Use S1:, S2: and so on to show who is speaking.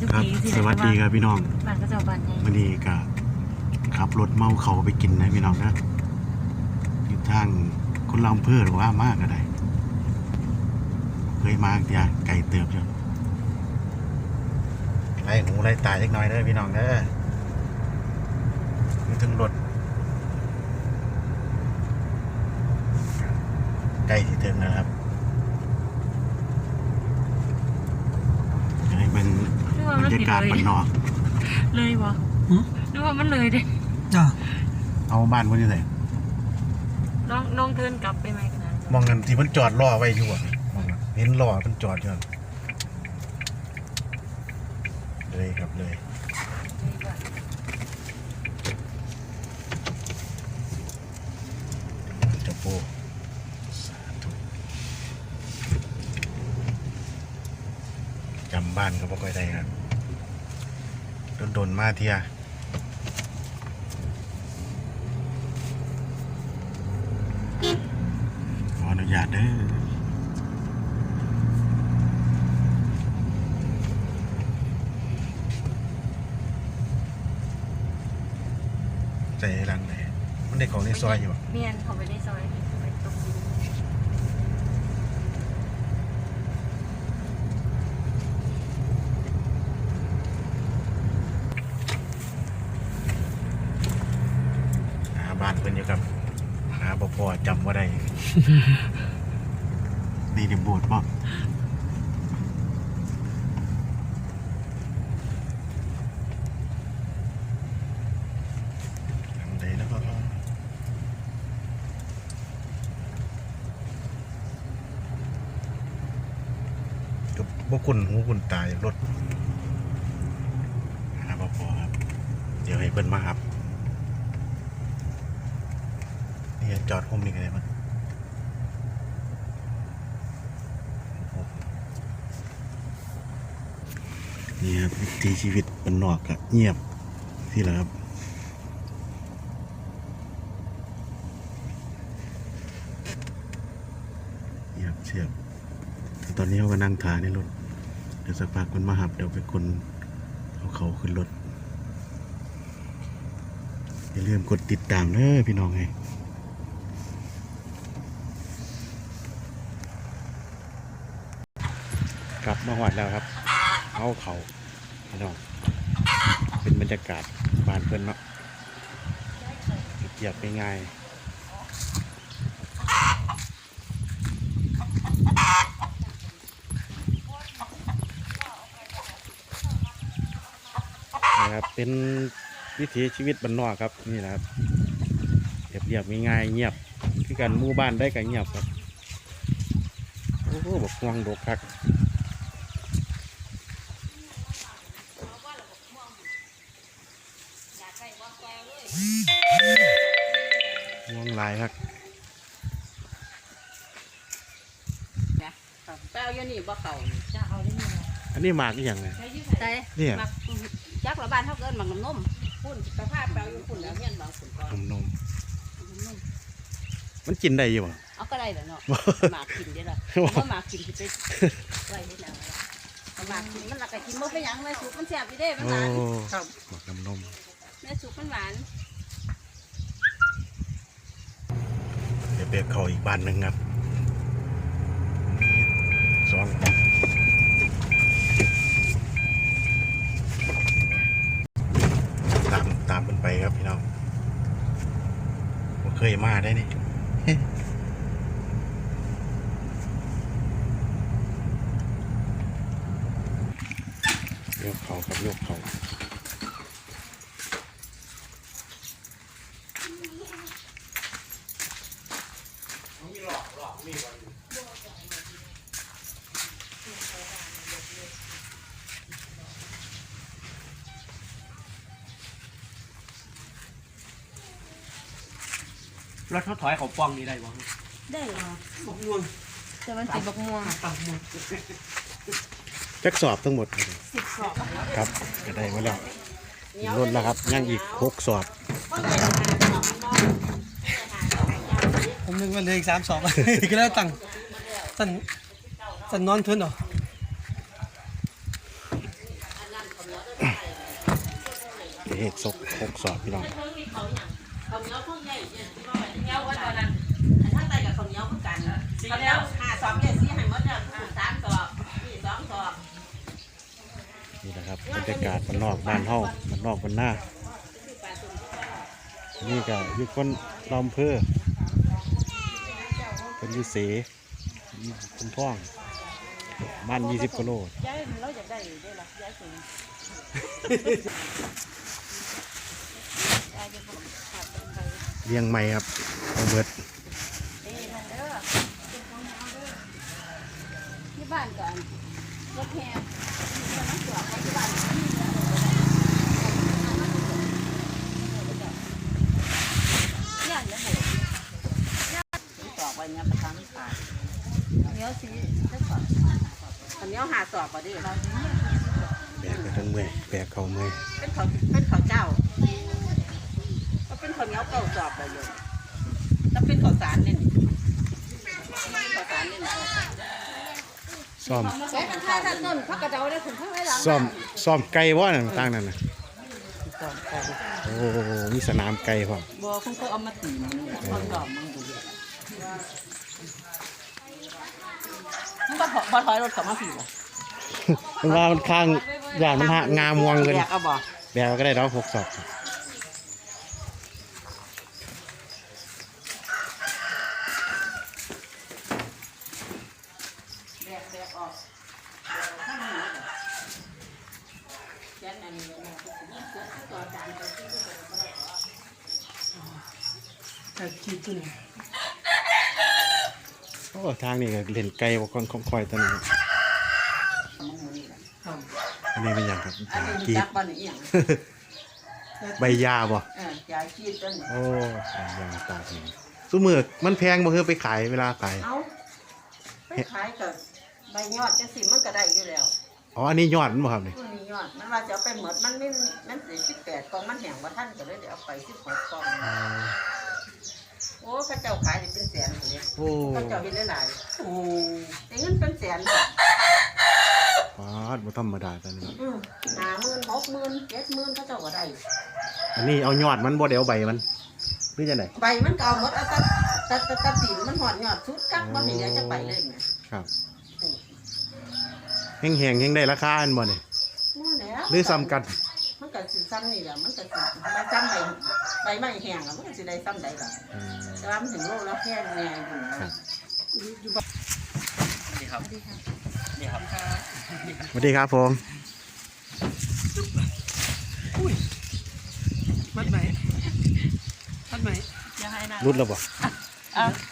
S1: ทุก
S2: ครับ
S1: ปีสิ
S2: สวัสดีครับพี่น้อง
S1: บ้านก็เจ้าบ้านใหญ่
S2: วันนี้ก็ขับรถเมาเขาไปกินนะพี่น้องนะอยู่ทางคนลำเพื่อหรือว่ามากก็ได้ เคยมาเดียวไก่เติบจ้ะไล่หูไล่ตายเล็กน้อยเด้อพี่น้องเด้ออยู่ถึงรถใกล้ที่ถึงแล้วครับนี่เป็น
S1: นึก ว่า
S2: บร
S1: มัน
S2: รยา
S1: ผิด
S2: กาศ
S1: เลย
S2: บ้านนอก
S1: เลยวะ
S3: หืม
S1: นึกว่ามันเลยเด้
S3: จ้า
S2: เอาบ้านคนนี้เลย
S1: น้องน้องเทินกลับไปไหมกันนะ
S2: มองกันที่มันจอดรอไว้อยู่อะมองกันเห็นรอมันจอดอยู่นั่นเลยครับเลยจะโปสาธุจำบ้านก็บ่ค่อยได้ครับ โดนๆมาเทียขออนุญาตเด้อใจรังเลยมันได้ของในซอยอยู่
S1: เมียนเขาไปได้ซอยไปตรงนี้
S2: หาบ้าน เพิ่นอยู่ครับหาบ่พอจำว่าได้ นี่ดี๋ยวโบสถ์บ่ทำได้แล้วก็ก็บ่คุณหูคุณตายรถหาบ่พอครับ เดี๋ยวให้เพิ่นมาครับ นี่จอดคุมนี่กันเลยมั้งนี่ครับวิถีชีวิตมันนอกอะเงียบที่แหละครับเงียบเชียบแต่ตอนนี้เขาก็นั่งทาในรถเดี๋ยวสักพักมันมาหับเดี๋ยวไปคนเอาเขาขึ้นรถอย่าลืมกดติดตามเด้อพี่น้องไงับมาหอดแล้วครับเอาเขาพี่น้องเป็นบรรยากาศบานเพื่อนเนาะเกียบง่ายนะครับเป็นวิถีชีวิตบ้านอกครับนี่นะครับเรียบเรียบง่ายเงียบคือกันมู่บ้านได้กันเงียบครับโอ้โหแบอกห่วงดกคัก ห่วงหลายครับ
S4: แป้วอยู่นี่บ่เขา
S1: จะเอาได้ไหม
S2: อันนี้หมากอหย่างไง
S4: ใช่
S2: เนี่ย
S4: มักจักละบ้านเท่าเกินมักน้ำนมพุ่นสภาพแป้วอยู่พุ่นแล้วเฮียนบางฝุ่นก่อน
S2: นมนม
S4: น้ำนม
S2: มันกินได้อยู่บ่
S4: เอาก็ได้แหละเนาะหมากกินได้ละเพราะหมากกินสิไปไว้ที่ไหนเอาหมากกินมันหลักก็กินบ่ไปหยังแม่สุกมันแซ่บอยู่เด้มัน
S2: โอ้
S4: หวานครับ
S2: หมากน้ำนม
S4: แม่สุกมันหวาน
S2: เดี๋ยวไปเขาอีกบ้านหนึ่งครับสองตามตามมันไปครับพี่น้องเคยมาได้นี่ยกเขาครับยกเขา
S3: รถเขาถอยเขาป้องนี่ได้บ่
S4: ได้เหรอ
S3: บักม่วง
S1: แต่มันติดบักม่วง
S3: ตับม่วง
S2: จักสอบทั้งหมด
S4: สิบสอง
S2: ครับก็ได้มาแล้วลดแล้วครับยังอีกหกสอบ
S3: ผมนึกว่าเหลืออีกสามสอบก็แล้วตังค์สันสันนอนทุนเหรอ
S2: เอกซกหกสอบพี่น้อง
S4: หนียวพวกใหญ่เนี่ยที่ว่าเหนียวว่าตอนนั้นอันทั้งใดกับหนียวเหมือนกันข้าวเหนียวห้าสอบแค่สี่ให้หมดเนี่ยสามสอบนี่สองสอบ
S2: นี่นะครับบรรยากาศบ้านนอกบ้านเฮาบ้านนอกบนหน้านี่ก็อยู่คนลำเภอ เป็นยูเสคุณท่องบ้านยี่สิบกิโล
S4: ย้ายเราอยากได้ได้หรอย้ายสูง
S2: เลี้ยงไม่ครับเอาเบิด
S4: ที่บ้านก่อนรถแห่น้ำเสือไปที่บ้านย่างยังไงสอบไป เนี่ยประทังขาด
S1: เหนียวสี
S4: อันนี้หาสอบป่ะดิ
S2: แบกไปทั้งเมื่อยแบกเขาเมื่อย
S4: เป็นเขาเป็นเขาเจ้าก็เป็นข้าวเหนียวเก่าสอบไปอยู่ถ้าเป็นข้าวสารนี่ข้าวสารนี่
S2: ซ่อม
S4: แค่ข้าวต้นพักกระเดาได้ถึงข้างไรหลัง
S2: ซ่อมซ่อมไก่บ่นั่นต่างนั่นนะโอ้มีสนามไก่พร้อม
S4: บัวคงก็เอามาตีมันคนดอกมันดูมัน บ่บ่ถอยรถเขามาผีบ่
S2: มันว่ามันข้างอย่างมันหางามวงกัน
S4: อยากเอาบ่
S2: แบกก็ได้ดอกหกสอบ
S4: แบกแบ กออกข้างนี้แค่นั้นนี่นะนี่เกิดตัวจานไปที่ก็บ่ได้
S3: แต่คิดตัวนี้
S2: โอ้ทางนี้ก็เล่นไก่บ่ค่อนค่อยๆตอนนี้
S3: ครับ
S2: อันนี้เป็นอย่างครับ
S4: อันนี้
S2: กี
S4: จั
S2: ด
S4: กบ่นี่อีหยัง
S2: ใบยาบ่
S4: เออยายชีดต้น
S2: โอ้ใบยาตาแพงซุมือมันแพงบ่เฮือไปขายเวลาขาย
S4: เอาไปขายกับใบยอดจังสิมันก็ได้อยู่แล้ว
S2: อ๋ออันนี้ยอดมันบ่ครับนี่
S4: มันมียอดมันว่าจะเอาไปหมดมันไม่มันสิสิบแปดกล่องมันแห้งว่าท่านก็เลยเดี๋ยวเอาไปสิบหกกล่อง
S2: อ๋อ
S4: โอ้เข้าเจ้าขายได้เป็นแสนเลย
S2: โอ้
S4: เข้าเจ้าเห็นได้หลาย
S3: โอ้
S4: แต่เงินเป็นแสน
S2: ปาดบ่ธรรมดาตอนนี้
S4: อืมห้าหมื่นหกหมื่นเจ็ดหมื่นเข้าเจ้าก็ได้
S2: อันนี้เอายอดมันบ่ได้เอาใบมันหรือจังได๋
S4: ใบมันก็เอาหมดเอาแตะตะตะตะตีนมันหอดยอดชุดกักมันเหลือจะไปเลยแหม
S2: ครับแห้งๆแห้งได้ราคาอันบ่นี่
S4: หมดแล้ว
S2: หรือซ้ำกัน
S4: มันก็ สิซ้ำนี่แหละมันก็สิใบซ้ำใบใบไม้แห้งอะมันก็สิได้ซ้ำใดล่ะ
S2: อืม
S4: แต่ว่ามันถึงโลแล้วแค่ไงอยู่นะ
S3: นี่ครับนี่ครับ
S2: สวัสดีครับผม
S3: มัดไหมมัดไหม
S1: อย่าให้นะ
S2: รุดแล้วบ่
S1: อะ
S3: มัดไหม